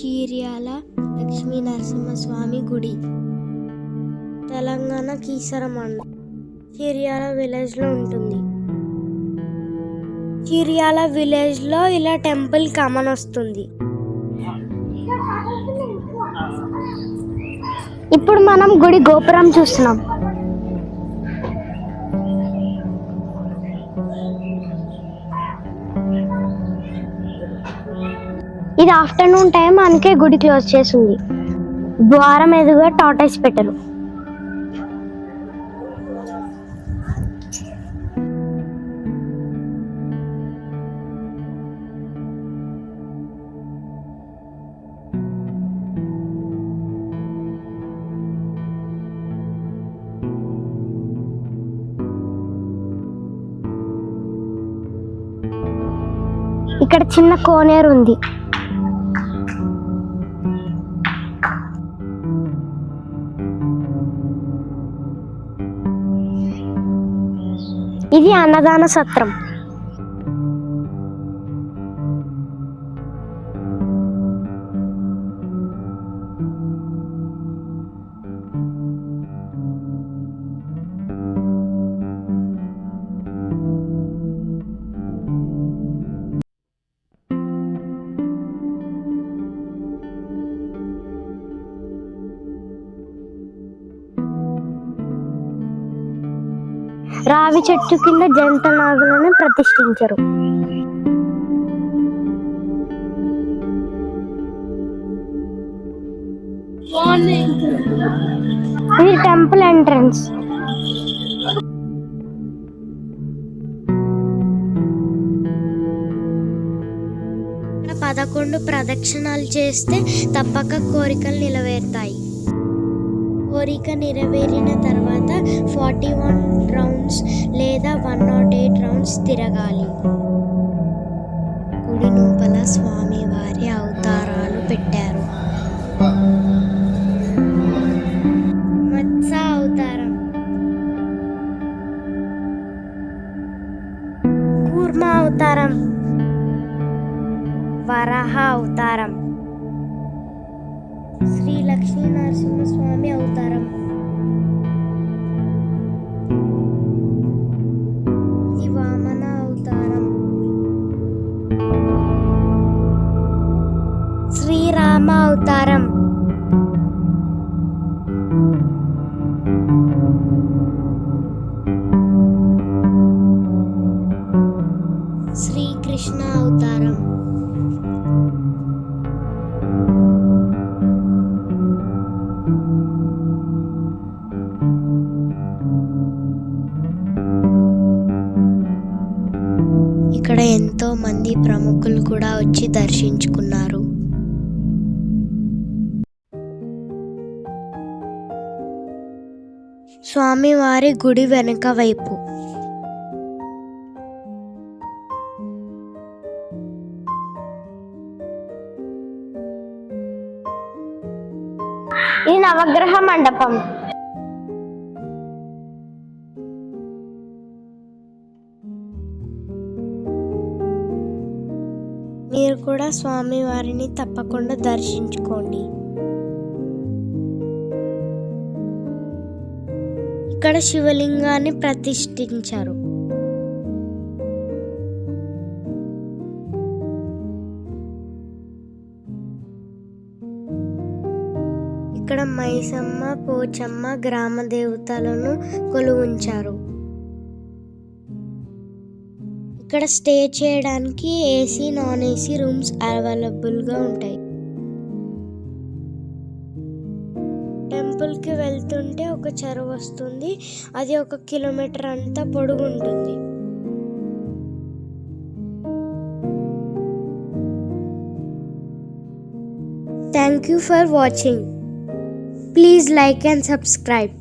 చీర్యాల లక్ష్మీ నరసింహస్వామి గుడి. తెలంగాణ కీసర మండలం. చీర్యాల విలేజ్లో ఉంటుంది. చీర్యాల విలేజ్లో ఇలా టెంపుల్ కామన్ వస్తుంది. ఇప్పుడు మనం గుడి గోపురం చూస్తున్నాం. ఇది ఆఫ్టర్నూన్ టైం అందుకే గుడి క్లోజ్ చేసింది. ద్వారం ఎదుగా టాటైస్ పెట్టరు. ఇక్కడ చిన్న కోనేరు ఉంది ఇది అన్నదాన సత్రం. రావి చెట్టు కింద జంట నాగులను ప్రతిష్ఠించరు. ఇది టెంపుల్ ఎంట్రన్స్. పదకొండు ప్రదక్షిణాలు చేస్తే తప్పక కోరికలు నెరవేరుతాయి. కోరిక నెరవేరిన తర్వాత ఫార్టీ వన్ రౌండ్స్ లేదా వన్ నాట్ ఎయిట్ రౌండ్స్ తిరగాలి. గుడి లోపల స్వామివారి అవతారాలు పెట్టారు. మత్స అవతారం. కూర్మ అవతారం. వరాహ అవతారం. శ్రీ లక్ష్మీ నరసింహస్వామి అవతారం. అమ్మ అవతారం. శ్రీకృష్ణ అవతారం. ఇక్కడ ఎంతో మంది ప్రముఖులు కూడా వచ్చి దర్శించుకున్నారు. స్వామివారి గుడి వెనుక వైపు. ఇది నవగ్రహ మండపం. మీరు కూడా స్వామివారిని తప్పకుండా దర్శించుకోండి. ఇక్కడ శివలింగాన్ని ప్రతిష్ఠించారు. ఇక్కడ మైసమ్మ పోచమ్మ గ్రామ దేవతలను కొలువుంచారు. ఇక్కడ స్టే చేయడానికి ఏసీ నాన్ ఏసీ రూమ్స్ అవైలబుల్గా ఉంటాయి. టెంపుల్కి వెళ్తుంటే ఒక చెరువు వస్తుంది. అది ఒక కిలోమీటర్ అంతా పొడుగు ఉంటుంది. Thank you for watching please like and subscribe